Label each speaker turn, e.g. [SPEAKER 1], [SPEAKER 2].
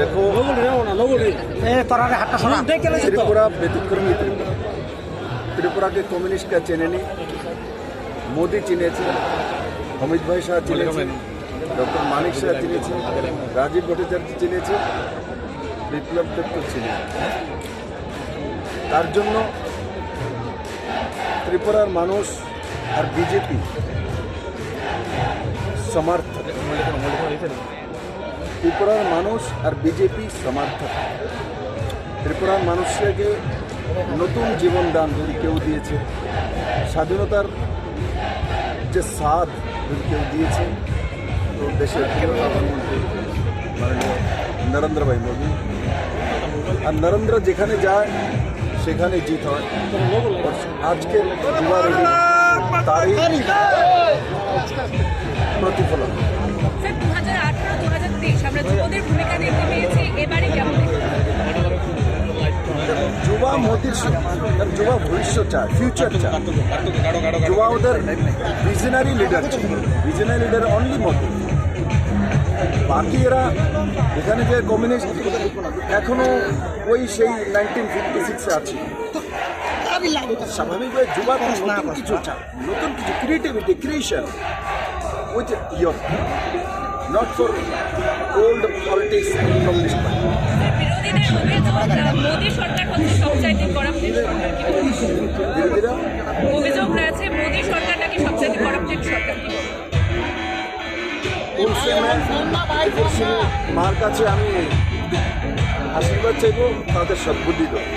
[SPEAKER 1] দেখো ত্রিপুরা ব্যতিক্রমী ত্রিপুরা। ত্রিপুরাকে কমিউনিস্টরা চেনেনি মোদি চিনেছে অমিত ভাই শাহ চিনেছে ডক্টর মানিক শাহ চিনেছে রাজীব ভট্টাচার্য চিনেছে বিপ্লব দত্ত চিনেছে। তার জন্য ত্রিপুরার মানুষ আর বিজেপি সমর্থক। ত্রিপুরার মানুষ আর বিজেপি সমর্থক। ত্রিপুরার মানুষকে নতুন জীবন দান যদি কেউ দিয়েছে, স্বাধীনতার যে স্বাদ যদি কেউ দিয়েছে, তো দেশের প্রধানমন্ত্রী মাননীয় নরেন্দ্র ভাই মোদী। আর নরেন্দ্র যেখানে যায়, সেখানে জিত হয়। আজকে তারই প্রতিফলন। মোদির যুবা ভবিষ্যৎ চায় ফিউচার চায় যুবা ওদের visionary leader visionary leader only Modi. বাকি এরা এখানে যে কমিউনিস্ট এখনও ওই সেই নাইনটিন ফিফটি সিক্সে আছে স্বাভাবিকভাবে যুবা নতুন কিছু চায়। নতুন কিছু creativity creation with your not for old politics communist
[SPEAKER 2] বিরোধীদের অভিযোগ মোদী সরকার হচ্ছে সবচাইতে করাপ্টেড সরকার অভিযোগ রয়েছে, মোদী সরকার নাকি সবচাইতে করাপ্টেড সরকার কি?
[SPEAKER 1] মার কাছে আমি আশীর্বাদ চাইব তাদের সদ্বুদ্ধি দেবো